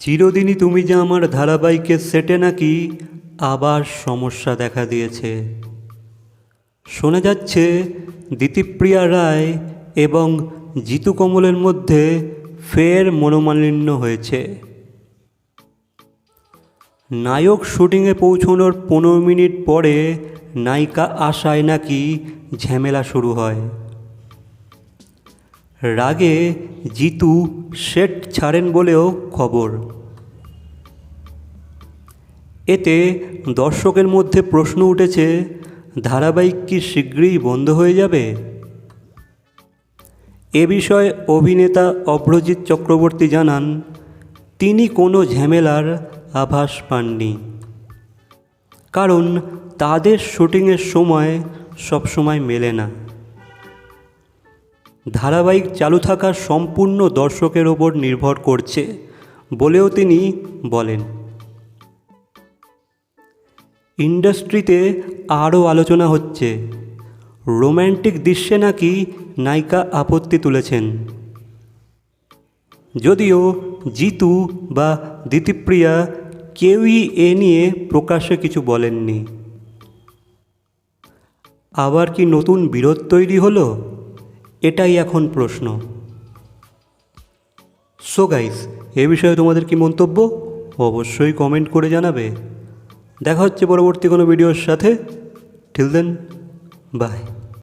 চিরদিনই তুমি যে আমার ধারাবাহিকের সেটে নাকি আবার সমস্যা দেখা দিয়েছে। শোনা যাচ্ছে দিতিপ্রিয়া রায় এবং জিতু কমলের মধ্যে ফের মনোমালিন্য হয়েছে। নায়ক শুটিংয়ে পৌঁছানোর পনেরো মিনিট পরে নায়িকা আশায় নাকি ঝামেলা শুরু হয়। রাগে জিতু সেট ছাড়েন বলেও খবর। এতে দর্শকের মধ্যে প্রশ্ন উঠেছে, ধারাবাহিক কি শীঘ্রই বন্ধ হয়ে যাবে? এ বিষয়ে অভিনেতা অভ্রজিৎ চক্রবর্তী জানান, তিনি কোনো ঝামেলার আভাস পাননি। কারণ তাদের শুটিংয়ের সময় সবসময় মেলে না। ধারাবাহিক চালু থাকা সম্পূর্ণ দর্শকের ওপর নির্ভর করছে বলেও তিনি বলেন। ইন্ডাস্ট্রিতে আরও আলোচনা হচ্ছে। রোম্যান্টিক দৃশ্যে নাকি নায়িকা আপত্তি তুলেছেন। যদিও জিতু বা দিতিপ্রিয়া কেউই এ নিয়ে প্রকাশ্যে কিছু বলেননি। আবার কি নতুন বিরোধ তৈরি হলো? এটাই এখন প্রশ্ন। সো গাইস এ বিষয়ে তোমাদের কি মন্তব্য? অবশ্যই কমেন্ট করে জানাবে। দেখা হচ্ছে পরবর্তী কোনো ভিডিওর সাথে। Till then by